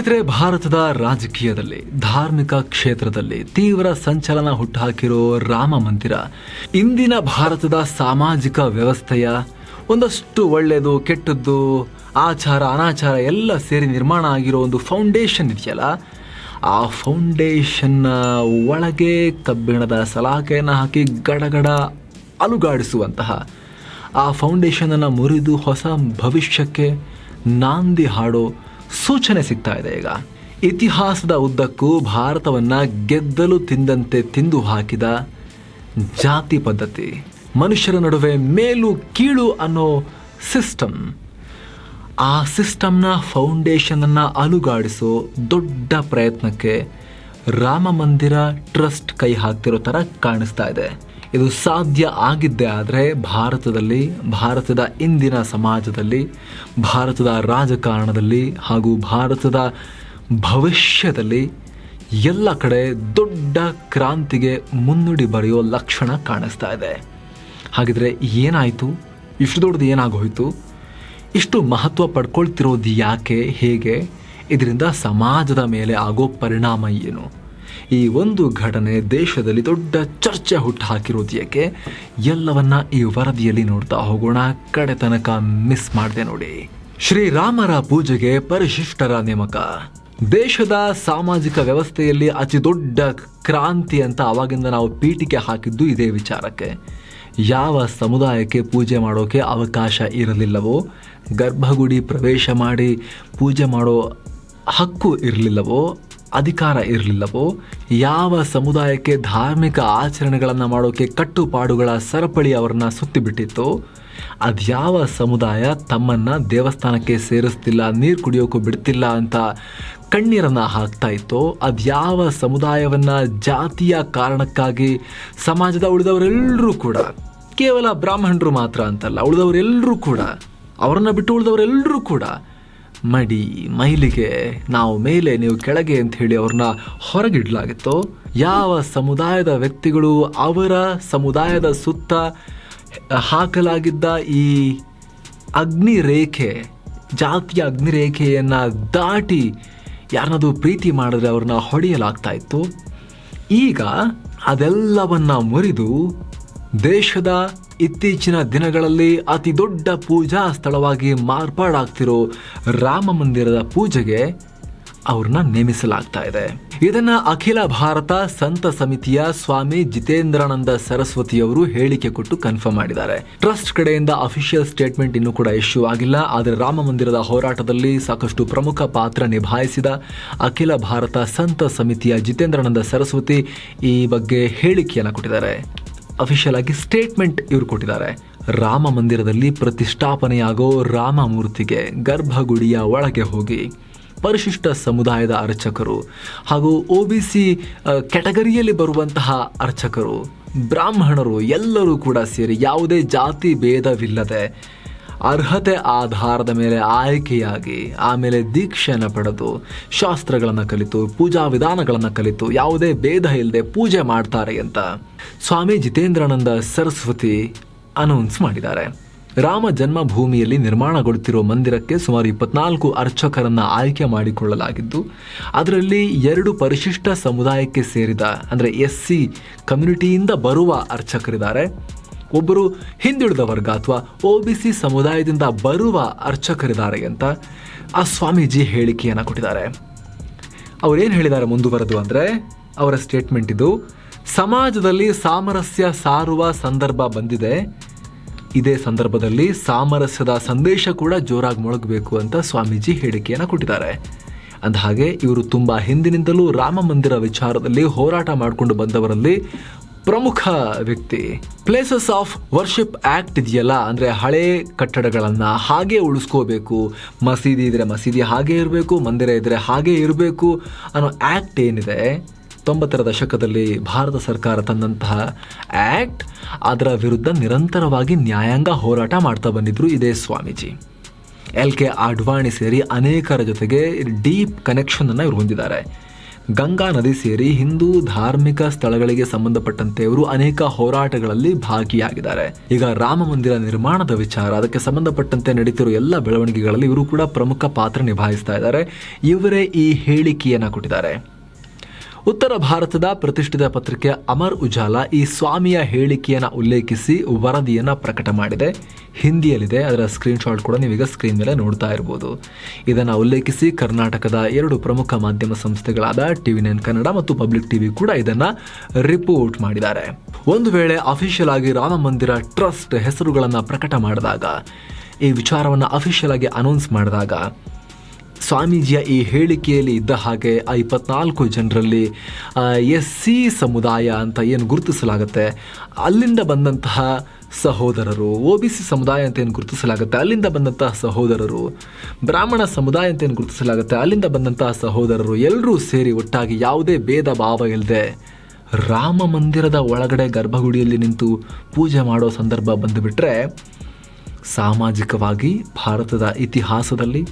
ಸ್ನೇಹಿತರೆ, ಭಾರತದ ರಾಜಕೀಯದಲ್ಲಿ, ಧಾರ್ಮಿಕ ಕ್ಷೇತ್ರದಲ್ಲಿ ತೀವ್ರ ಸಂಚಲನ ಹುಟ್ಟುಹಾಕಿರೋ ರಾಮ ಮಂದಿರ, ಇಂದಿನ ಭಾರತದ ಸಾಮಾಜಿಕ ವ್ಯವಸ್ಥೆಯ ಒಂದಷ್ಟು ಒಳ್ಳೆಯದು, ಕೆಟ್ಟದ್ದು, ಆಚಾರ, ಅನಾಚಾರ ಎಲ್ಲ ಸೇರಿ ನಿರ್ಮಾಣ ಆಗಿರೋ ಒಂದು ಫೌಂಡೇಶನ್ ಇದೆಯಲ್ಲ, ಆ ಫೌಂಡೇಶನ್ನ ಒಳಗೆ ಕಬ್ಬಿಣದ ಸಲಾಕೆಯನ್ನು ಹಾಕಿ ಗಡಗಡ ಅಲುಗಾಡಿಸುವಂತಹ, ಆ ಫೌಂಡೇಶನನ್ನು ಮುರಿದು ಹೊಸ ಭವಿಷ್ಯಕ್ಕೆ ನಾಂದಿ ಹಾಡೋ ಸೂಚನೆ ಸಿಗ್ತಾ ಇದೆ ಈಗ. ಇತಿಹಾಸದ ಉದ್ದಕ್ಕೂ ಭಾರತವನ್ನು ಗೆದ್ದಲು ತಿಂದಂತೆ ತಿಂದು ಹಾಕಿದ ಜಾತಿ ಪದ್ಧತಿ, ಮನುಷ್ಯರ ನಡುವೆ ಮೇಲು ಕೀಳು ಅನ್ನೋ ಸಿಸ್ಟಮ್. ಆ ಸಿಸ್ಟಮ್ನ ಫೌಂಡೇಶನನ್ನು ಅಲುಗಾಡಿಸೋ ದೊಡ್ಡ ಪ್ರಯತ್ನಕ್ಕೆ ರಾಮ ಮಂದಿರ ಟ್ರಸ್ಟ್ ಕೈ ಹಾಕ್ತಿರೋ ಥರ ಕಾಣಿಸ್ತಾ ಇದೆ. ಇದು ಸಾಧ್ಯ ಆಗಿದ್ದೇ ಆದರೆ ಭಾರತದಲ್ಲಿ, ಭಾರತದ ಇಂದಿನ ಸಮಾಜದಲ್ಲಿ, ಭಾರತದ ರಾಜಕಾರಣದಲ್ಲಿ ಹಾಗೂ ಭಾರತದ ಭವಿಷ್ಯದಲ್ಲಿ ಎಲ್ಲ ಕಡೆ ದೊಡ್ಡ ಕ್ರಾಂತಿಗೆ ಮುನ್ನುಡಿ ಬರೆಯೋ ಲಕ್ಷಣ ಕಾಣಿಸ್ತಾ ಇದೆ. ಹಾಗಿದ್ರೆ ಏನಾಯಿತು? ಇಷ್ಟು ದೊಡ್ಡದು ಏನಾಗೋಯಿತು? ಇಷ್ಟು ಮಹತ್ವ ಪಡ್ಕೊಳ್ತಿರೋದು ಯಾಕೆ? ಹೇಗೆ? ಇದರಿಂದ ಸಮಾಜದ ಮೇಲೆ ಆಗೋ ಪರಿಣಾಮ ಏನು? ಈ ಒಂದು ಘಟನೆ ದೇಶದಲ್ಲಿ ದೊಡ್ಡ ಚರ್ಚೆ ಹುಟ್ಟು ಹಾಕಿರೋದು ಯಾಕೆ? ಎಲ್ಲವನ್ನ ಈ ವರದಿಯಲ್ಲಿ ನೋಡ್ತಾ ಹೋಗೋಣ. ಕಡೆ ತನಕ ಮಿಸ್ ಮಾಡಿದೆ ನೋಡಿ. ಶ್ರೀರಾಮರ ಪೂಜೆಗೆ ಪರಿಶಿಷ್ಟರ ನೇಮಕ. ದೇಶದ ಸಾಮಾಜಿಕ ವ್ಯವಸ್ಥೆಯಲ್ಲಿ ಅತಿ ದೊಡ್ಡ ಕ್ರಾಂತಿ ಅಂತ ಅವಾಗಿಂದ ನಾವು ಪೀಠಿಕೆ ಹಾಕಿದ್ದು ಇದೇ ವಿಚಾರಕ್ಕೆ. ಯಾವ ಸಮುದಾಯಕ್ಕೆ ಪೂಜೆ ಮಾಡೋಕೆ ಅವಕಾಶ ಇರಲಿಲ್ಲವೋ, ಗರ್ಭಗುಡಿ ಪ್ರವೇಶ ಮಾಡಿ ಪೂಜೆ ಮಾಡೋ ಹಕ್ಕು ಇರಲಿಲ್ಲವೋ ಅಧಿಕಾರ ಇರಲಿಲ್ಲವೋ? ಯಾವ ಸಮುದಾಯಕ್ಕೆ ಧಾರ್ಮಿಕ ಆಚರಣೆಗಳನ್ನು ಮಾಡೋಕೆ ಕಟ್ಟುಪಾಡುಗಳ ಸರಪಳಿ ಅವರನ್ನ ಸುತ್ತಿಬಿಟ್ಟಿತ್ತೋ? ಅದ್ಯಾವ ಸಮುದಾಯ ತಮ್ಮನ್ನು ದೇವಸ್ಥಾನಕ್ಕೆ ಸೇರಿಸ್ತಿಲ್ಲ, ನೀರು ಕುಡಿಯೋಕ್ಕೂ ಬಿಡ್ತಿಲ್ಲ ಅಂತ ಕಣ್ಣೀರನ್ನು ಹಾಕ್ತಾ ಇತ್ತೋ? ಅದ್ಯಾವ ಸಮುದಾಯವನ್ನು ಜಾತಿಯ ಕಾರಣಕ್ಕಾಗಿ ಸಮಾಜದ ಉಳಿದವರೆಲ್ಲರೂ ಕೂಡ, ಕೇವಲ ಬ್ರಾಹ್ಮಣರು ಮಾತ್ರ ಅಂತಲ್ಲ, ಉಳಿದವರೆಲ್ಲರೂ ಕೂಡ, ಅವರನ್ನು ಬಿಟ್ಟು ಉಳಿದವರೆಲ್ಲರೂ ಕೂಡ ಮಡಿ, ಮೈಲಿಗೆ, ನಾವು ಮೇಲೆ, ನೀವು ಕೆಳಗೆ ಅಂತ ಹೇಳಿ ಅವ್ರನ್ನ ಹೊರಗಿಡಲಾಗಿತ್ತು. ಯಾವ ಸಮುದಾಯದ ವ್ಯಕ್ತಿಗಳು ಅವರ ಸಮುದಾಯದ ಸುತ್ತ ಹಾಕಲಾಗಿದ್ದ ಈ ಅಗ್ನಿ ರೇಖೆ ಜಾತಿಯ ಅಗ್ನಿ ರೇಖೆಯನ್ನು ದಾಟಿ ಯಾರನ್ನಾದರೂ ಪ್ರೀತಿ ಮಾಡಿದ್ರೆ ಅವ್ರನ್ನ ಹೊಡೆಯಲಾಗ್ತಾ ಇತ್ತು ಈಗ ಅದೆಲ್ಲವನ್ನ ಮುರಿದು ದೇಶದ ಇತ್ತೀಚಿನ ದಿನಗಳಲ್ಲಿ ಅತಿ ದೊಡ್ಡ ಪೂಜಾ ಸ್ಥಳವಾಗಿ ಮಾರ್ಪಾಡಾಗ್ತಿರೋ ರಾಮ ಮಂದಿರದ ಪೂಜೆಗೆ ಅವ್ರನ್ನ ನೇಮಿಸಲಾಗ್ತಾ ಇದೆ. ಇದನ್ನ ಅಖಿಲ ಭಾರತ ಸಂತ ಸಮಿತಿಯ ಸ್ವಾಮಿ ಜಿತೇಂದ್ರಾನಂದ ಸರಸ್ವತಿಯವರು ಹೇಳಿಕೆ ಕೊಟ್ಟು ಕನ್ಫರ್ಮ್ ಮಾಡಿದ್ದಾರೆ. ಟ್ರಸ್ಟ್ ಕಡೆಯಿಂದ ಅಫಿಷಿಯಲ್ ಸ್ಟೇಟ್ಮೆಂಟ್ ಇನ್ನೂ ಕೂಡ ಇಶ್ಯೂ ಆಗಿಲ್ಲ. ಆದರೆ ರಾಮ ಮಂದಿರದ ಹೋರಾಟದಲ್ಲಿ ಸಾಕಷ್ಟು ಪ್ರಮುಖ ಪಾತ್ರ ನಿಭಾಯಿಸಿದ ಅಖಿಲ ಭಾರತ ಸಂತ ಸಮಿತಿಯ ಜಿತೇಂದ್ರಾನಂದ ಸರಸ್ವತಿ ಈ ಬಗ್ಗೆ ಹೇಳಿಕೆಯನ್ನು ಕೊಟ್ಟಿದ್ದಾರೆ. ಅಫಿಷಿಯಲ್ ಆಗಿ ಸ್ಟೇಟ್ಮೆಂಟ್ ಇವರು ಕೊಟ್ಟಿದ್ದಾರೆ. ರಾಮ ಮಂದಿರದಲ್ಲಿ ಪ್ರತಿಷ್ಠಾಪನೆಯಾಗೋ ರಾಮ ಮೂರ್ತಿಗೆ ಗರ್ಭಗುಡಿಯ ಒಳಗೆ ಹೋಗಿ ಪರಿಶಿಷ್ಟ ಸಮುದಾಯದ ಅರ್ಚಕರು ಹಾಗೂ ಒ ಬಿ ಸಿ ಕ್ಯಾಟಗರಿಯಲ್ಲಿ ಬರುವಂತಹ ಅರ್ಚಕರು, ಬ್ರಾಹ್ಮಣರು ಎಲ್ಲರೂ ಕೂಡ ಸೇರಿ ಯಾವುದೇ ಜಾತಿ ಭೇದವಿಲ್ಲದೆ ಅರ್ಹತೆ ಆಧಾರದ ಮೇಲೆ ಆಯ್ಕೆಯಾಗಿ ಆಮೇಲೆ ದೀಕ್ಷೆಯನ್ನು ಪಡೆದು ಶಾಸ್ತ್ರಗಳನ್ನು ಕಲಿತು, ಪೂಜಾ ವಿಧಾನಗಳನ್ನು ಕಲಿತು, ಯಾವುದೇ ಭೇದ ಇಲ್ಲದೆ ಪೂಜೆ ಮಾಡ್ತಾರೆ ಅಂತ ಸ್ವಾಮಿ ಜಿತೇಂದ್ರಾನಂದ ಸರಸ್ವತಿ ಅನೌನ್ಸ್ ಮಾಡಿದ್ದಾರೆ. ರಾಮ ಜನ್ಮಭೂಮಿಯಲ್ಲಿ ನಿರ್ಮಾಣಗೊಳ್ಳುತ್ತಿರುವ ಮಂದಿರಕ್ಕೆ ಸುಮಾರು ಇಪ್ಪತ್ನಾಲ್ಕು ಅರ್ಚಕರನ್ನು ಆಯ್ಕೆ ಮಾಡಿಕೊಳ್ಳಲಾಗಿದ್ದು, ಅದರಲ್ಲಿ ಎರಡು ಪರಿಶಿಷ್ಟ ಸಮುದಾಯಕ್ಕೆ ಸೇರಿದ, ಅಂದರೆ ಎಸ್ ಸಿ ಕಮ್ಯುನಿಟಿಯಿಂದ ಬರುವ ಅರ್ಚಕರಿದ್ದಾರೆ. ಒಬ್ಬರು ಹಿಂದುಳಿದ ವರ್ಗ ಅಥವಾ ಒ ಬಿ ಸಮುದಾಯದಿಂದ ಬರುವ ಅರ್ಚಕರಿದ್ದಾರೆ ಅಂತ ಆ ಸ್ವಾಮೀಜಿ ಹೇಳಿಕೆಯನ್ನು ಕೊಟ್ಟಿದ್ದಾರೆ. ಅವರೇನು ಹೇಳಿದ್ದಾರೆ ಮುಂದುವರೆದು ಅಂದರೆ ಅವರ ಸ್ಟೇಟ್ಮೆಂಟ್ ಇದು, ಸಮಾಜದಲ್ಲಿ ಸಾಮರಸ್ಯ ಸಾರುವ ಸಂದರ್ಭ ಬಂದಿದೆ. ಇದೇ ಸಂದರ್ಭದಲ್ಲಿ ಸಾಮರಸ್ಯದ ಸಂದೇಶ ಕೂಡ ಜೋರಾಗಿ ಮೊಳಗಬೇಕು ಅಂತ ಸ್ವಾಮೀಜಿ ಹೇಳಿಕೆಯನ್ನು ಕೊಟ್ಟಿದ್ದಾರೆ. ಅಂದ ಹಾಗೆ ಇವರು ತುಂಬ ಹಿಂದಿನಿಂದಲೂ ರಾಮ ಮಂದಿರ ವಿಚಾರದಲ್ಲಿ ಹೋರಾಟ ಮಾಡಿಕೊಂಡು ಬಂದವರಲ್ಲಿ ಪ್ರಮುಖ ವ್ಯಕ್ತಿ. ಪ್ಲೇಸಸ್ ಆಫ್ ವರ್ಷಿಪ್ ಆಕ್ಟ್ ಇದೆಯಲ್ಲ? ಅಂದರೆ ಹಳೆ ಕಟ್ಟಡಗಳನ್ನು ಹಾಗೆ ಉಳಿಸ್ಕೋಬೇಕು. ಮಸೀದಿ ಇದ್ರೆ ಮಸೀದಿ ಹಾಗೆ ಇರಬೇಕು, ಮಂದಿರ ಇದ್ರೆ ಹಾಗೆ ಇರಬೇಕು ಅನ್ನೋ ಆ್ಯಕ್ಟ್ ಏನಿದೆ? ತೊಂಬತ್ತರ ದಶಕದಲ್ಲಿ ಭಾರತ ಸರ್ಕಾರ ತಂದಂತಹ ಆ್ಯಕ್ಟ್ ಅದರ ವಿರುದ್ಧ ನಿರಂತರವಾಗಿ ನ್ಯಾಯಾಂಗ ಹೋರಾಟ ಮಾಡ್ತಾ ಬಂದಿದ್ರು ಇದೇ ಸ್ವಾಮೀಜಿ. ಎಲ್ ಕೆ ಅಡ್ವಾಣಿ ಸೇರಿ ಅನೇಕರ ಜೊತೆಗೆ ಡೀಪ್ ಕನೆಕ್ಷನನ್ನು ಇವರು ಹೊಂದಿದ್ದಾರೆ. ಗಂಗಾ ನದಿ ಸೇರಿ ಹಿಂದೂ ಧಾರ್ಮಿಕ ಸ್ಥಳಗಳಿಗೆ ಸಂಬಂಧಪಟ್ಟಂತೆ ಇವರು ಅನೇಕ ಹೋರಾಟಗಳಲ್ಲಿ ಭಾಗಿಯಾಗಿದ್ದಾರೆ. ಈಗ ರಾಮ ಮಂದಿರ ನಿರ್ಮಾಣದ ವಿಚಾರ, ಅದಕ್ಕೆ ಸಂಬಂಧಪಟ್ಟಂತೆ ನಡೀತಿರುವ ಎಲ್ಲ ಬೆಳವಣಿಗೆಗಳಲ್ಲಿ ಇವರು ಕೂಡ ಪ್ರಮುಖ ಪಾತ್ರ ನಿಭಾಯಿಸ್ತಾ ಇದ್ದಾರೆ. ಇವರೇ ಈ ಹೇಳಿಕೆಯನ್ನು ಕೊಟ್ಟಿದ್ದಾರೆ. ಉತ್ತರ ಭಾರತದ ಪ್ರತಿಷ್ಠಿತ ಪತ್ರಿಕೆ ಅಮರ್ ಉಜಾಲಾ ಈ ಸ್ವಾಮಿಯ ಹೇಳಿಕೆಯನ್ನು ಉಲ್ಲೇಖಿಸಿ ವರದಿಯನ್ನು ಪ್ರಕಟ ಮಾಡಿದೆ. ಹಿಂದಿಯಲ್ಲಿದೆ, ಅದರ ಸ್ಕ್ರೀನ್ಶಾಟ್ ಕೂಡ ನೀವೀಗ ಸ್ಕ್ರೀನ್ ಮೇಲೆ ನೋಡ್ತಾ ಇರ್ಬೋದು. ಇದನ್ನು ಉಲ್ಲೇಖಿಸಿ ಕರ್ನಾಟಕದ ಎರಡು ಪ್ರಮುಖ ಮಾಧ್ಯಮ ಸಂಸ್ಥೆಗಳಾದ ಟಿವಿ ನೈನ್ ಕನ್ನಡ ಮತ್ತು ಪಬ್ಲಿಕ್ ಟಿವಿ ಕೂಡ ಇದನ್ನು ರಿಪೋರ್ಟ್ ಮಾಡಿದ್ದಾರೆ. ಒಂದು ವೇಳೆ ಅಫಿಷಿಯಲ್ ಆಗಿ ರಾಮ ಮಂದಿರ ಟ್ರಸ್ಟ್ ಹೆಸರುಗಳನ್ನು ಪ್ರಕಟ ಮಾಡಿದಾಗ, ಈ ವಿಚಾರವನ್ನು ಅಫಿಷಿಯಲ್ ಆಗಿ ಅನೌನ್ಸ್ ಮಾಡಿದಾಗ ಸ್ವಾಮೀಜಿಯ ಈ ಹೇಳಿಕೆಯಲ್ಲಿ ಇದ್ದ ಹಾಗೆ ಆ ಇಪ್ಪತ್ನಾಲ್ಕು ಜನರಲ್ಲಿ ಎಸ್ ಸಿ ಸಮುದಾಯ ಅಂತ ಏನು ಗುರುತಿಸಲಾಗುತ್ತೆ? ಅಲ್ಲಿಂದ ಬಂದಂತಹ ಸಹೋದರರು ಒ ಬಿ ಸಿ ಸಮುದಾಯ ಅಂತ ಏನು ಗುರುತಿಸಲಾಗುತ್ತೆ? ಅಲ್ಲಿಂದ ಬಂದಂತಹ ಸಹೋದರರು, ಬ್ರಾಹ್ಮಣ ಸಮುದಾಯ ಅಂತ ಏನು ಗುರುತಿಸಲಾಗುತ್ತೆ? ಅಲ್ಲಿಂದ ಬಂದಂತಹ ಸಹೋದರರು ಎಲ್ಲರೂ ಸೇರಿ ಒಟ್ಟಾಗಿ ಯಾವುದೇ ಭೇದ ಭಾವ ಇಲ್ಲದೆ ರಾಮ ಮಂದಿರದ ಒಳಗಡೆ ಗರ್ಭಗುಡಿಯಲ್ಲಿ ನಿಂತು ಪೂಜೆ ಮಾಡೋ ಸಂದರ್ಭ ಬಂದುಬಿಟ್ರೆ, ಸಾಮಾಜಿಕವಾಗಿ ಭಾರತದ ಇತಿಹಾಸದಲ್ಲಿ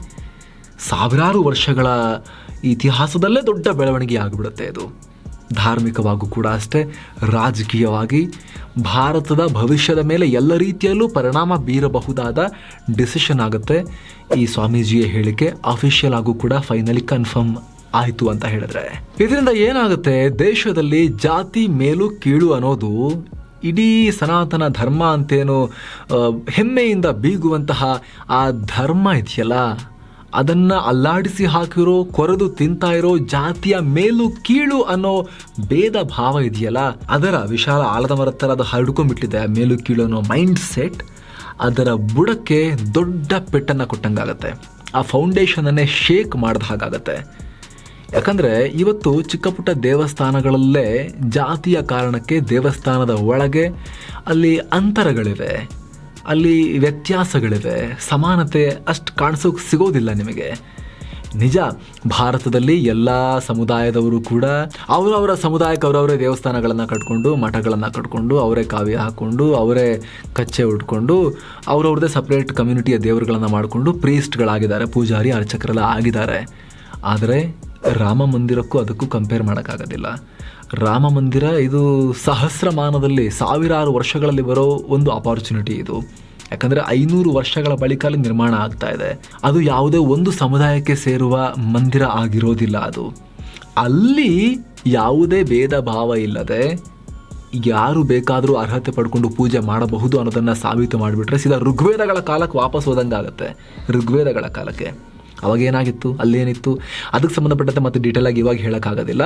ಸಾವಿರಾರು ವರ್ಷಗಳ ಇತಿಹಾಸದಲ್ಲೇ ದೊಡ್ಡ ಬೆಳವಣಿಗೆ ಆಗಿಬಿಡುತ್ತೆ ಇದು ಧಾರ್ಮಿಕವಾಗೂ ಕೂಡ ಅಷ್ಟೇ, ರಾಜಕೀಯವಾಗಿ ಭಾರತದ ಭವಿಷ್ಯದ ಮೇಲೆ ಎಲ್ಲ ರೀತಿಯಲ್ಲೂ ಪರಿಣಾಮ ಬೀರಬಹುದಾದ ಡಿಸಿಷನ್ ಆಗುತ್ತೆ. ಈ ಸ್ವಾಮೀಜಿಯ ಹೇಳಿಕೆ ಅಫಿಷಿಯಲ್ ಆಗೂ ಕೂಡ ಫೈನಲಿ ಕನ್ಫರ್ಮ್ ಆಯಿತು ಅಂತ ಹೇಳಿದ್ರೆ. ಇದರಿಂದ ಏನಾಗುತ್ತೆ, ದೇಶದಲ್ಲಿ ಜಾತಿ ಮೇಲು ಕೀಳು ಅನ್ನೋದು ಇಡೀ ಸನಾತನ ಧರ್ಮ ಅಂತೇನು ಹೆಮ್ಮೆಯಿಂದ ಬೀಗುವಂತಹ ಆ ಧರ್ಮ ಇದೆಯಲ್ಲ ಅದನ್ನ ಅಲ್ಲಾಡಿಸಿ ಹಾಕಿರೋ, ಕೊರೆದು ತಿಂತಾ ಇರೋ ಜಾತಿಯ ಮೇಲು ಕೀಳು ಅನ್ನೋ ಭೇದ ಭಾವ ಇದೆಯಲ್ಲ, ಅದರ ವಿಶಾಲ ಆಲದ ಮರತ್ತರ ಅದು ಹರಡ್ಕೊಂಡ್ಬಿಟ್ಟಿದೆ, ಮೇಲು ಕೀಳು ಅನ್ನೋ ಮೈಂಡ್ ಸೆಟ್ ಅದರ ಬುಡಕ್ಕೆ ದೊಡ್ಡ ಪೆಟ್ಟನ್ನು ಕೊಟ್ಟಂಗಾಗತ್ತೆ. ಆ ಫೌಂಡೇಶನನ್ನೇ ಶೇಕ್ ಮಾಡಿದ ಹಾಗಾಗತ್ತೆ. ಯಾಕಂದ್ರೆ ಇವತ್ತು ಚಿಕ್ಕ ಪುಟ್ಟ ದೇವಸ್ಥಾನಗಳಲ್ಲೇ ಜಾತಿಯ ಕಾರಣಕ್ಕೆ ದೇವಸ್ಥಾನದ ಒಳಗೆ ಅಲ್ಲಿ ಅಂತರಗಳಿವೆ. ಅಲ್ಲಿ ವ್ಯತ್ಯಾಸಗಳಿವೆ. ಸಮಾನತೆ ಅಷ್ಟು ಕಾಣಿಸೋಕೆ ಸಿಗೋದಿಲ್ಲ ನಿಮಗೆ. ನಿಜ, ಭಾರತದಲ್ಲಿ ಎಲ್ಲ ಸಮುದಾಯದವರು ಕೂಡ ಅವರವರ ಸಮುದಾಯಕ್ಕೆ ಅವರವರೇ ದೇವಸ್ಥಾನಗಳನ್ನು ಕಟ್ಕೊಂಡು, ಮಠಗಳನ್ನು ಕಟ್ಕೊಂಡು, ಅವರೇ ಕಾವ್ಯ ಹಾಕ್ಕೊಂಡು, ಅವರೇ ಕಚ್ಚೆ ಉಟ್ಕೊಂಡು, ಅವ್ರವ್ರದ್ದೇ ಸಪ್ರೇಟ್ ಕಮ್ಯುನಿಟಿಯ ದೇವರುಗಳನ್ನು ಮಾಡಿಕೊಂಡು ಪ್ರೀಸ್ಟ್ಗಳಾಗಿದ್ದಾರೆ ಪೂಜಾರಿ, ಅರ್ಚಕರೆಲ್ಲ ಆಗಿದ್ದಾರೆ. ಆದರೆ ರಾಮ ಮಂದಿರಕ್ಕೂ ಅದಕ್ಕೂ ಕಂಪೇರ್ ಮಾಡೋಕ್ಕಾಗೋದಿಲ್ಲ. ರಾಮ ಮಂದಿರ, ಇದು ಸಹಸ್ರಮಾನದಲ್ಲಿ ಸಾವಿರಾರು ವರ್ಷಗಳಲ್ಲಿ ಬರೋ ಒಂದು ಅಪಾರ್ಚುನಿಟಿ ಇದು. ಯಾಕಂದರೆ ಐನೂರು ವರ್ಷಗಳ ಬಳಿಕ ಅಲ್ಲಿ ನಿರ್ಮಾಣ ಆಗ್ತಾ ಇದೆ. ಅದು ಯಾವುದೇ ಒಂದು ಸಮುದಾಯಕ್ಕೆ ಸೇರುವ ಮಂದಿರ ಆಗಿರೋದಿಲ್ಲ ಅದು. ಅಲ್ಲಿ ಯಾವುದೇ ಭೇದ ಭಾವ ಇಲ್ಲದೆ ಯಾರು ಬೇಕಾದರೂ ಅರ್ಹತೆ ಪಡ್ಕೊಂಡು ಪೂಜೆ ಮಾಡಬಹುದು ಅನ್ನೋದನ್ನು ಸಾಬೀತು ಮಾಡಿಬಿಟ್ರೆ ಸೀದಾ ಋಗ್ವೇದಗಳ ಕಾಲಕ್ಕೆ ವಾಪಸ್ ಹೋದಂಗೆ ಆಗುತ್ತೆ ಋಗ್ವೇದಗಳ ಕಾಲಕ್ಕೆ. ಅವಾಗ ಏನಾಗಿತ್ತು ಅಲ್ಲೇನಿತ್ತು? ಅದಕ್ಕೆ ಸಂಬಂಧಪಟ್ಟಂತೆ ಮತ್ತೆ ಡೀಟೇಲ್ ಆಗಿ ಇವಾಗ ಹೇಳೋಕ್ಕಾಗೋದಿಲ್ಲ.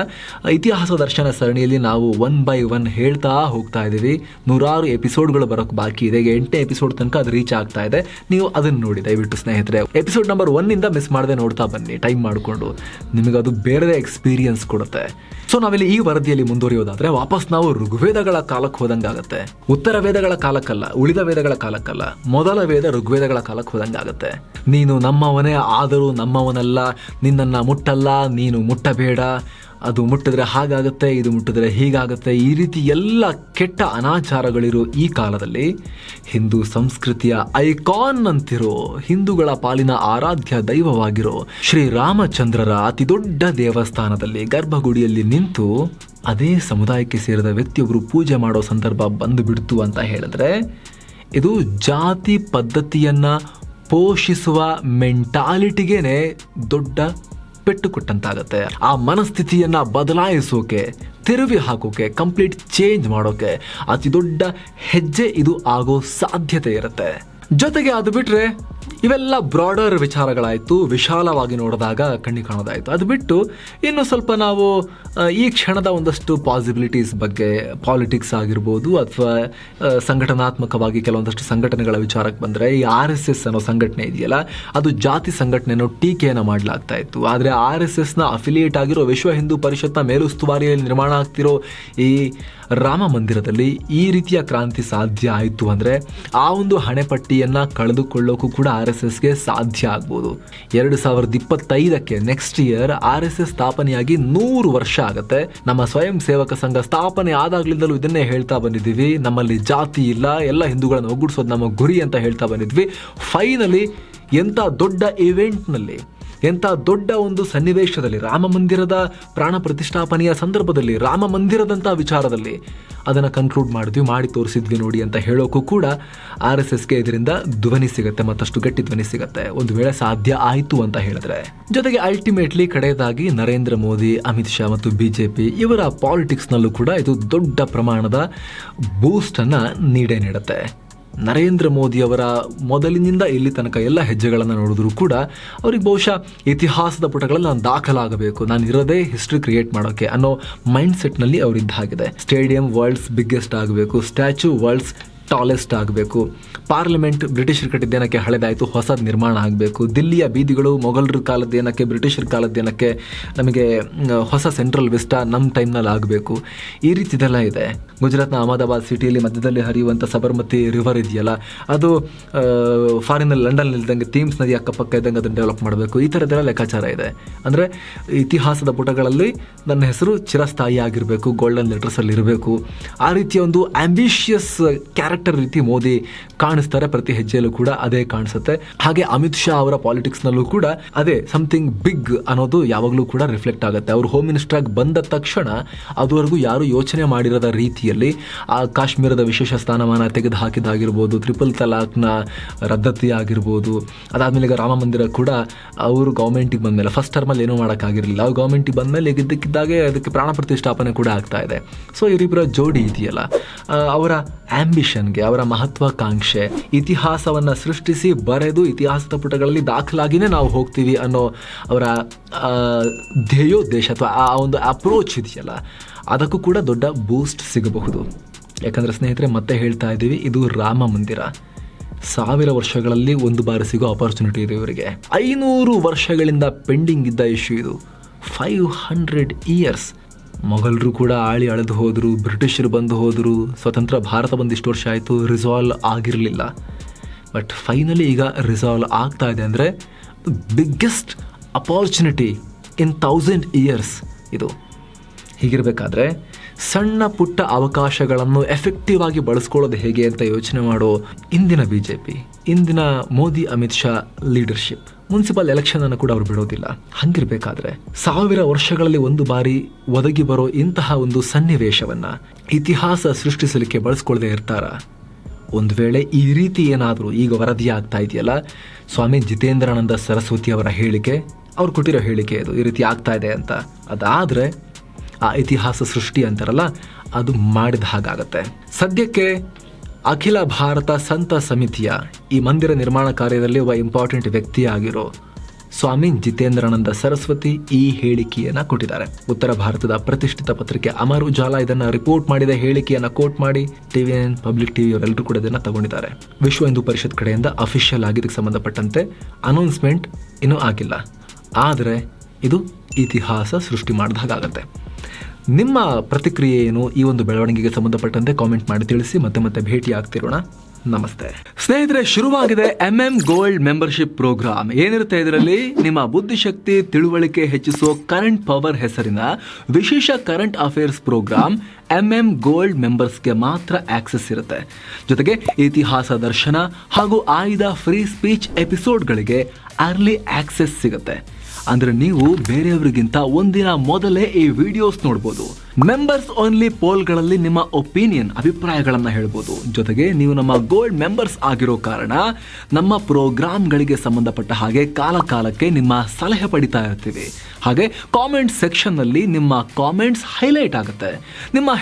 ಇತಿಹಾಸ ದರ್ಶನ ಸರಣಿಯಲ್ಲಿ ನಾವು ಒನ್ ಬೈ ಒನ್ ಹೇಳ್ತಾ ಹೋಗ್ತಾ ಇದ್ದೀವಿ. ನೂರಾರು ಎಪಿಸೋಡ್ಗಳು ಬರೋಕ್ಕೆ ಬಾಕಿ ಇದೆ. ಎಂಟನೇ ಎಪಿಸೋಡ್ ತನಕ ಅದು ರೀಚ್ ಆಗ್ತಾ ಇದೆ. ನೀವು ಅದನ್ನು ನೋಡಿ, ದಯವಿಟ್ಟು ಸ್ನೇಹಿತರೆ. ಎಪಿಸೋಡ್ ನಂಬರ್ ಒನ್ನಿಂದ ಮಿಸ್ ಮಾಡದೆ ನೋಡ್ತಾ ಬನ್ನಿ ಟೈಮ್ ಮಾಡಿಕೊಂಡು. ನಿಮಗೆ ಅದು ಬೇರೆ ಎಕ್ಸ್ಪೀರಿಯನ್ಸ್ ಕೊಡುತ್ತೆ. ಸೊ ನಾವಿಲ್ಲಿ ಈ ವರದಿಯಲ್ಲಿ ಮುಂದುವರಿಯೋದಾದ್ರೆ, ವಾಪಸ್ ನಾವು ಋಗ್ವೇದಗಳ ಕಾಲಕ್ಕೆ ಹೋದಂಗಾಗತ್ತೆ. ಉತ್ತರ ವೇದಗಳ ಕಾಲಕ್ಕಲ್ಲ, ಉಳಿದ ವೇದಗಳ ಕಾಲಕ್ಕಲ್ಲ, ಮೊದಲ ವೇದ ಋಗ್ವೇದಗಳ ಕಾಲಕ್ಕೆ ಹೋದಂಗಾಗತ್ತೆ. ನೀನು ನಮ್ಮವನೇ ಆದರೂ ನಮ್ಮವನಲ್ಲ, ನಿನ್ನನ್ನು ಮುಟ್ಟಲ್ಲ, ನೀನು ಮುಟ್ಟಬೇಡ. ಅದು ಮುಟ್ಟಿದ್ರೆ ಹಾಗಾಗುತ್ತೆ, ಇದು ಮುಟ್ಟಿದ್ರೆ ಹೀಗಾಗುತ್ತೆ. ಈ ರೀತಿ ಎಲ್ಲ ಕೆಟ್ಟ ಅನಾಚಾರಗಳಿರೋ ಈ ಕಾಲದಲ್ಲಿ. ಹಿಂದೂ ಸಂಸ್ಕೃತಿಯ ಐಕಾನ್ ಅಂತಿರೋ, ಹಿಂದೂಗಳ ಪಾಲಿನ ಆರಾಧ್ಯ ದೈವವಾಗಿರೋ ಶ್ರೀ ರಾಮಚಂದ್ರರ ಅತಿ ದೊಡ್ಡ ದೇವಸ್ಥಾನದಲ್ಲಿ ಗರ್ಭಗುಡಿಯಲ್ಲಿ ನಿಂತು ಅದೇ ಸಮುದಾಯಕ್ಕೆ ಸೇರಿದ ವ್ಯಕ್ತಿಯೊಬ್ಬರು ಪೂಜೆ ಮಾಡೋ ಸಂದರ್ಭ ಬಂದು ಬಿಡ್ತು ಅಂತ ಹೇಳಿದ್ರೆ, ಇದು ಜಾತಿ ಪದ್ಧತಿಯನ್ನ ಪೋಷಿಸುವ ಮೆಂಟಾಲಿಟಿಗೇನೆ ದೊಡ್ಡ ಪೆಟ್ಟು ಕೊಟ್ಟಂತಾಗತ್ತೆ. ಆ ಮನಸ್ಥಿತಿಯನ್ನ ಬದಲಾಯಿಸೋಕೆ, ತಿರುವಿ ಹಾಕೋಕೆ, ಕಂಪ್ಲೀಟ್ ಚೇಂಜ್ ಮಾಡೋಕೆ ಅತಿ ದೊಡ್ಡ ಹೆಜ್ಜೆ ಇದು ಆಗೋ ಸಾಧ್ಯತೆ ಇರುತ್ತೆ. ಜೊತೆಗೆ ಅದು ಬಿಟ್ರೆ ಇವೆಲ್ಲ ಬ್ರಾಡರ್ ವಿಚಾರಗಳಾಯಿತು, ವಿಶಾಲವಾಗಿ ನೋಡಿದಾಗ ಕಣ್ಣಿ ಕಾಣೋದಾಯಿತು. ಅದು ಬಿಟ್ಟು ಇನ್ನು ಸ್ವಲ್ಪ ನಾವು ಈ ಕ್ಷಣದ ಒಂದಷ್ಟು ಪಾಸಿಬಿಲಿಟೀಸ್ ಬಗ್ಗೆ ಪಾಲಿಟಿಕ್ಸ್ ಆಗಿರ್ಬೋದು ಅಥವಾ ಸಂಘಟನಾತ್ಮಕವಾಗಿ ಕೆಲವೊಂದಷ್ಟು ಸಂಘಟನೆಗಳ ವಿಚಾರಕ್ಕೆ ಬಂದರೆ, ಈ ಆರ್ ಎಸ್ ಎಸ್ ಅನ್ನೋ ಸಂಘಟನೆ ಇದೆಯಲ್ಲ, ಅದು ಜಾತಿ ಸಂಘಟನೆಯನ್ನು ಟೀಕೆಯನ್ನು ಮಾಡಲಾಗ್ತಾ ಇತ್ತು. ಆದರೆ ಆರ್ ಎಸ್ ಎಸ್ನ ಅಫಿಲಿಯೇಟ್ ಆಗಿರೋ ವಿಶ್ವ ಹಿಂದೂ ಪರಿಷತ್ನ ಮೇಲುಸ್ತುವಾರಿಯಲ್ಲಿ ನಿರ್ಮಾಣ ಆಗ್ತಿರೋ ಈ ರಾಮ ಮಂದಿರದಲ್ಲಿ ಈ ರೀತಿಯ ಕ್ರಾಂತಿ ಸಾಧ್ಯ ಆಯಿತು ಅಂದರೆ ಆ ಒಂದು ಹಣೆಪಟ್ಟಿಯನ್ನು ಕಳೆದುಕೊಳ್ಳೋಕ್ಕೂ ಕೂಡ ಆರ್ ಎಸ್ ಎಸ್ಗೆ ಸಾಧ್ಯ ಆಗ್ಬೋದು. ಎರಡು ಸಾವಿರದ ಇಪ್ಪತ್ತೈದಕ್ಕೆ next year R S S ಸ್ಥಾಪನೆಯಾಗಿ ನೂರು ವರ್ಷ ಆಗುತ್ತೆ. ನಮ್ಮ ಸ್ವಯಂ ಸೇವಕ ಸಂಘ ಸ್ಥಾಪನೆ ಆದಾಗ್ಲಿಂದಲೂ ಇದನ್ನೇ ಹೇಳ್ತಾ ಬಂದಿದ್ದೀವಿ. ನಮ್ಮಲ್ಲಿ ಜಾತಿ ಇಲ್ಲ, ಎಲ್ಲ ಹಿಂದೂಗಳನ್ನು ಒಗ್ಗೂಡಿಸೋದು ನಮ್ಮ ಗುರಿ ಅಂತ ಹೇಳ್ತಾ ಬಂದಿದ್ವಿ. ಫೈನಲಿ ಎಂಥ ದೊಡ್ಡ ಇವೆಂಟ್ನಲ್ಲಿ ಎಂಥ ದೊಡ್ಡ ಒಂದು ಸನ್ನಿವೇಶದಲ್ಲಿ ರಾಮ ಮಂದಿರದ ಪ್ರಾಣ ಪ್ರತಿಷ್ಠಾಪನೆಯ ಸಂದರ್ಭದಲ್ಲಿ ರಾಮ ಮಂದಿರದಂಥ ವಿಚಾರದಲ್ಲಿ ಅದನ್ನು ಕನ್ಕ್ಲೂಡ್ ಮಾಡಿದ್ವಿ, ಮಾಡಿ ತೋರಿಸಿದ್ವಿ ನೋಡಿ ಅಂತ ಹೇಳೋಕ್ಕೂ ಕೂಡ ಆರ್ ಎಸ್ ಎಸ್ಗೆ ಇದರಿಂದ ಧ್ವನಿ ಸಿಗುತ್ತೆ, ಮತ್ತಷ್ಟು ಗಟ್ಟಿ ಧ್ವನಿ ಸಿಗುತ್ತೆ. ಒಂದು ವೇಳೆ ಸಾಧ್ಯ ಆಯಿತು ಅಂತ ಹೇಳಿದ್ರೆ. ಜೊತೆಗೆ ಅಲ್ಟಿಮೇಟ್ಲಿ ಕಡೆಯದಾಗಿ ನರೇಂದ್ರ ಮೋದಿ, ಅಮಿತ್ ಶಾ ಮತ್ತು ಬಿಜೆಪಿ ಇವರ ಪಾಲಿಟಿಕ್ಸ್ನಲ್ಲೂ ಕೂಡ ಇದು ದೊಡ್ಡ ಪ್ರಮಾಣದ ಬೂಸ್ಟನ್ನು ನೀಡೇ ನೀಡುತ್ತೆ. ನರೇಂದ್ರ ಮೋದಿ ಅವರ ಮೊದಲಿನಿಂದ ಇಲ್ಲಿ ತನಕ ಎಲ್ಲ ಹೆಜ್ಜೆಗಳನ್ನು ನೋಡಿದ್ರು ಕೂಡ ಅವ್ರಿಗೆ ಬಹುಶಃ ಇತಿಹಾಸದ ಪುಟಗಳಲ್ಲಿ ನಾನು ದಾಖಲಾಗಬೇಕು. ನಾನು ಇರೋದೇ ಹಿಸ್ಟ್ರಿ ಕ್ರಿಯೇಟ್ ಮಾಡೋಕ್ಕೆ ಅನ್ನೋ ಮೈಂಡ್ ಸೆಟ್ನಲ್ಲಿ ಅವರಿದ್ದಾಗಿದೆ ಸ್ಟೇಡಿಯಂ ವರ್ಲ್ಡ್ಸ್ ಬಿಗ್ಗೆಸ್ಟ್ ಆಗಬೇಕು. ಸ್ಟ್ಯಾಚ್ಯೂ ವರ್ಲ್ಡ್ಸ್ ಟಾಲೆಸ್ಟ್ ಆಗಬೇಕು. ಪಾರ್ಲಿಮೆಂಟ್ ಬ್ರಿಟಿಷರು ಕಟ್ಟಿದ್ದೇನಕ್ಕೆ ಹಳೆದಾಯಿತು ಹೊಸದು ನಿರ್ಮಾಣ ಆಗಬೇಕು. ದಿಲ್ಲಿಯ ಬೀದಿಗಳು ಮೊಘಲರ ಕಾಲದ್ದೇನಕ್ಕೆ ಬ್ರಿಟಿಷರ ಕಾಲದ್ದೇನಕ್ಕೆ ನಮಗೆ ಮ್, ಹೊಸ ಸೆಂಟ್ರಲ್ ವಿಸ್ಟಾ ನಮ್ಮ ಟೈಮ್ನಲ್ಲಿ ಆಗಬೇಕು. ಈ ರೀತಿದೆಲ್ಲ ಇದೆ. ಗುಜರಾತ್ನ ಅಹಮದಾಬಾದ್ ಸಿಟಿಯಲ್ಲಿ ಮಧ್ಯದಲ್ಲಿ ಹರಿಯುವಂಥ ಸಬರ್ಮತಿ ರಿವರ್ ಇದೆಯಲ್ಲ ಅದು ಫಾರಿನಲ್ಲಿ ಲಂಡನ್ ಇಲ್ದಂಗೆ ಥೀಮ್ಸ್ ನದಿ ಅಕ್ಕಪಕ್ಕ ಇದ್ದಂಗೆ ಅದನ್ನು ಡೆವಲಪ್ ಮಾಡಬೇಕು. ಈ ಥರದ್ದೆಲ್ಲ ಲೆಕ್ಕಾಚಾರ ಇದೆ. ಅಂದರೆ ಇತಿಹಾಸದ ಪುಟಗಳಲ್ಲಿ ನನ್ನ ಹೆಸರು ಚಿರಸ್ಥಾಯಿ ಆಗಿರಬೇಕು ಗೋಲ್ಡನ್ ಲೆಟರ್ಸಲ್ಲಿ ಇರಬೇಕು ಆ ರೀತಿಯ ಒಂದು ಆಂಬಿಷಿಯಸ್ ಕ್ಯಾರೆಕ್ಟರ್ ರೀತಿ ಮೋದಿ ಕಾಣಿಸ್ತಾರೆ ಪ್ರತಿ ಹೆಜ್ಜೆಯಲ್ಲೂ ಕೂಡ ಅದೇ ಕಾಣಿಸುತ್ತೆ. ಹಾಗೆ ಅಮಿತ್ ಶಾ ಅವರ ಪಾಲಿಟಿಕ್ಸ್ನಲ್ಲೂ ಕೂಡ ಅದೇ ಸಮಥಿಂಗ್ ಬಿಗ್ ಅನ್ನೋದು ಯಾವಾಗಲೂ ಕೂಡ ರಿಫ್ಲೆಕ್ಟ್ ಆಗುತ್ತೆ. ಅವರು ಹೋಮ್ ಮಿನಿಸ್ಟರ್ ಆಗಿ ಬಂದ ತಕ್ಷಣ ಅದುವರೆಗೂ ಯಾರು ಯೋಚನೆ ಮಾಡಿರದ ರೀತಿಯಲ್ಲಿ ಆ ಕಾಶ್ಮೀರದ ವಿಶೇಷ ಸ್ಥಾನಮಾನ ತೆಗೆದು ಹಾಕಿದಾಗಿರ್ಬೋದು ಟ್ರಿಪಲ್ ತಲಾಕ್ನ ರದ್ದತಿ ಆಗಿರ್ಬೋದು, ಅದಾದ್ಮೇಲೆ ಈಗ ರಾಮ ಮಂದಿರ ಕೂಡ ಅವರು ಗೌರ್ಮೆಂಟಿಗೆ ಬಂದಮೇಲೆ ಫಸ್ಟ್ ಟರ್ಮಲ್ಲಿ ಏನೂ ಮಾಡೋಕ್ಕಾಗಿರಲಿಲ್ಲ. ಅವ್ರು ಗೌರ್ಮೆಂಟಿಗೆ ಬಂದ ಮೇಲೆ ಇದ್ದಕ್ಕಿದ್ದಾಗೆ ಅದಕ್ಕೆ ಪ್ರಾಣ ಪ್ರತಿಷ್ಠಾಪನೆ ಕೂಡ ಆಗ್ತಾ ಇದೆ. ಸೊ ಇವರಿಬ್ಬರ ಜೋಡಿ ಇದೆಯಲ್ಲ. ಅವರ ಅವರ ಅವರ ಮಹತ್ವಾಕಾಂಕ್ಷೆ. ಇತಿಹಾಸವನ್ನು ಸೃಷ್ಟಿಸಿ ಬರೆದು ಇತಿಹಾಸದ ಪುಟಗಳಲ್ಲಿ ದಾಖಲಾಗಿನೇ ನಾವು ಹೋಗ್ತೀವಿ ಅನ್ನೋ ಅವರ ಧ್ಯೇಯೋದ್ದೇಶ ಅಥವಾ ಆ ಒಂದು ಅಪ್ರೋಚ್ ಇದೆಯಲ್ಲ, ಅದಕ್ಕೂ ಕೂಡ ದೊಡ್ಡ ಬೂಸ್ಟ್ ಸಿಗಬಹುದು. ಯಾಕಂದರೆ ಸ್ನೇಹಿತರೆ, ಮತ್ತೆ ಹೇಳ್ತಾ ಇದ್ದೀವಿ, ಇದು ರಾಮ ಮಂದಿರ. ಸಾವಿರ ವರ್ಷಗಳಲ್ಲಿ ಒಂದು ಬಾರಿ ಸಿಗೋ ಅಪೋರ್ಚುನಿಟಿ ಇದೆ ಇವರಿಗೆ. ಐನೂರು ವರ್ಷಗಳಿಂದ ಪೆಂಡಿಂಗ್ ಇದ್ದ ಇಶ್ಯೂ ಇದು. ಫೈವ್ ಹಂಡ್ರೆಡ್ ಇಯರ್ಸ್ ಮೊಘಲರು ಕೂಡ ಆಳಿ ಅಳೆದು ಹೋದರು, ಬ್ರಿಟಿಷರು ಬಂದು ಹೋದರು. ಸ್ವತಂತ್ರ ಭಾರತ ಬಂದಿಷ್ಟು ವರ್ಷ ಆಯಿತು ರಿಸಾಲ್ವ್ ಆಗಿರಲಿಲ್ಲ. ಬಟ್ ಫೈನಲಿ ಈಗ ರಿಸಾಲ್ವ್ ಆಗ್ತಾ ಇದೆ ಅಂದರೆ biggest opportunity in thousand years ಇದು. ಹೀಗಿರಬೇಕಾದ್ರೆ ಸಣ್ಣ ಪುಟ್ಟ ಅವಕಾಶಗಳನ್ನು ಎಫೆಕ್ಟಿವ್ ಆಗಿ ಬಳಸ್ಕೊಳ್ಳೋದು ಹೇಗೆ ಅಂತ ಯೋಚನೆ ಮಾಡೋ ಇಂದಿನ ಬಿ ಜೆ ಪಿ ಇಂದಿನ Modi Amit Shah leadership municipal election ಅನ್ನು ಕೂಡ ಅವರು ಬಿಡೋದಿಲ್ಲ. ಹಂಗಿರ್ಬೇಕಾದ್ರೆ ಸಾವಿರ ವರ್ಷಗಳಲ್ಲಿ ಒಂದು ಬಾರಿ ಒದಗಿ ಬರೋ ಇಂತಹ ಒಂದು ಸನ್ನಿವೇಶವನ್ನ ಇತಿಹಾಸ ಸೃಷ್ಟಿಸಲಿಕ್ಕೆ ಬಳಸ್ಕೊಳ್ಳದೆ ಇರ್ತಾರ. ಒಂದು ವೇಳೆ ಈ ರೀತಿ ಏನಾದರೂ ಈಗ ವರದಿ ಆಗ್ತಾ ಇದೆಯಲ್ಲ, ಸ್ವಾಮಿ ಜಿತೇಂದ್ರಾನಂದ ಸರಸ್ವತಿ ಅವರ ಹೇಳಿಕೆ, ಅವ್ರು ಕೊಟ್ಟಿರೋ ಹೇಳಿಕೆ ಇದು ಈ ರೀತಿ ಆಗ್ತಾ ಇದೆ ಅಂತ. ಅದಾದರೆ ಆ ಇತಿಹಾಸ ಸೃಷ್ಟಿ ಅಂತಾರಲ್ಲ, ಅದು ಮಾಡಿದ ಹಾಗಾಗತ್ತೆ. ಸದ್ಯಕ್ಕೆ ಅಖಿಲ ಭಾರತ ಸಂತ ಸಮಿತಿಯ ಈ ಮಂದಿರ ನಿರ್ಮಾಣ ಕಾರ್ಯದಲ್ಲಿ ಒಬ್ಬ ಇಂಪಾರ್ಟೆಂಟ್ ವ್ಯಕ್ತಿ ಆಗಿರೋ ಸ್ವಾಮಿ ಜಿತೇಂದ್ರಾನಂದ ಸರಸ್ವತಿ ಈ ಹೇಳಿಕೆಯನ್ನ ಕೊಟ್ಟಿದ್ದಾರೆ. ಉತ್ತರ ಭಾರತದ ಪ್ರತಿಷ್ಠಿತ ಪತ್ರಿಕೆ ಅಮರ್ ಉಜಾಲಾ ಇದನ್ನ ರಿಪೋರ್ಟ್ ಮಾಡಿದ ಹೇಳಿಕೆಯನ್ನ ಕೋಟ್ ಮಾಡಿ ಟಿವಿ ಪಬ್ಲಿಕ್ ಟಿವಿ ಅವರೆಲ್ಲರೂ ಕೂಡ ಇದನ್ನ ತಗೊಂಡಿದ್ದಾರೆ. ವಿಶ್ವ ಹಿಂದೂ ಪರಿಷತ್ ಕಡೆಯಿಂದ ಅಫಿಷಿಯಲ್ ಆಗಿ ಇದಕ್ಕೆ ಸಂಬಂಧಪಟ್ಟಂತೆ ಅನೌನ್ಸ್ಮೆಂಟ್ ಇನ್ನೂ ಆಗಿಲ್ಲ. ಆದರೆ ಇದು ಇತಿಹಾಸ ಸೃಷ್ಟಿ ಮಾಡಿದ ಹಾಗಾಗತ್ತೆ. ನಿಮ್ಮ ಪ್ರತಿಕ್ರಿಯೆ ಏನು ಈ ಒಂದು ಬೆಳವಣಿಗೆಗೆ ಸಂಬಂಧಪಟ್ಟಂತೆ ಕಾಮೆಂಟ್ ಮಾಡಿ ತಿಳಿಸಿ ಮತ್ತೆ ಮತ್ತೆ ಭೇಟಿ ಆಗ್ತಿರೋಣ ನಮಸ್ತೆ. ಸ್ನೇಹಿತರೆ, ಶುರುವಾಗಿದೆ M M gold membership program ಏನಿರುತ್ತೆ ಇದರಲ್ಲಿ? ನಿಮ್ಮ ಬುದ್ಧಿಶಕ್ತಿ, ತಿಳುವಳಿಕೆ ಹೆಚ್ಚಿಸೋ ಕರೆಂಟ್ ಪವರ್ ಹೆಸರಿನ ವಿಶೇಷ current affairs program M M gold ಮೆಂಬರ್ಸ್ಗೆ ಮಾತ್ರ ಆಕ್ಸೆಸ್ ಇರುತ್ತೆ. ಜೊತೆಗೆ ಇತಿಹಾಸ ದರ್ಶನ ಹಾಗೂ ಆಯ್ದ ಫ್ರೀ ಸ್ಪೀಚ್ ಎಪಿಸೋಡ್ಗಳಿಗೆ ಅರ್ಲಿ ಆಕ್ಸೆಸ್ ಸಿಗುತ್ತೆ. ಅಂದ್ರೆ ನೀವು ಬೇರೆಯವರಿಗಿಂತ ಒಂದಿನ ಮೊದಲೇ ಈ ವಿಡಿಯೋಸ್ ನೋಡ್ಬೋದು. ಮೆಂಬರ್ಸ್ ಓನ್ಲಿ ಪೋಲ್ಗಳಲ್ಲಿ ನಿಮ್ಮ ಒಪಿನಿಯನ್ ಅಭಿಪ್ರಾಯಗಳನ್ನ ಹೇಳ್ಬೋದು. ಜೊತೆಗೆ ನೀವು ನಮ್ಮ ಗೋಲ್ಡ್ ಮೆಂಬರ್ಸ್ ಆಗಿರೋ ಕಾರಣ ನಮ್ಮ ಪ್ರೋಗ್ರಾಮ್ಗಳಿಗೆ ಸಂಬಂಧಪಟ್ಟ ಹಾಗೆ ಕಾಲಕಾಲಕ್ಕೆ ನಿಮ್ಮ ಸಲಹೆ ಪಡಿತಾ ಇರ್ತೀವಿ. ಹಾಗೆ ಕಾಮೆಂಟ್ ಸೆಕ್ಷನ್ನಲ್ಲಿ ನಿಮ್ಮ ಕಾಮೆಂಟ್ಸ್ ಹೈಲೈಟ್ ಆಗುತ್ತೆ. ನಿಮ್ಮ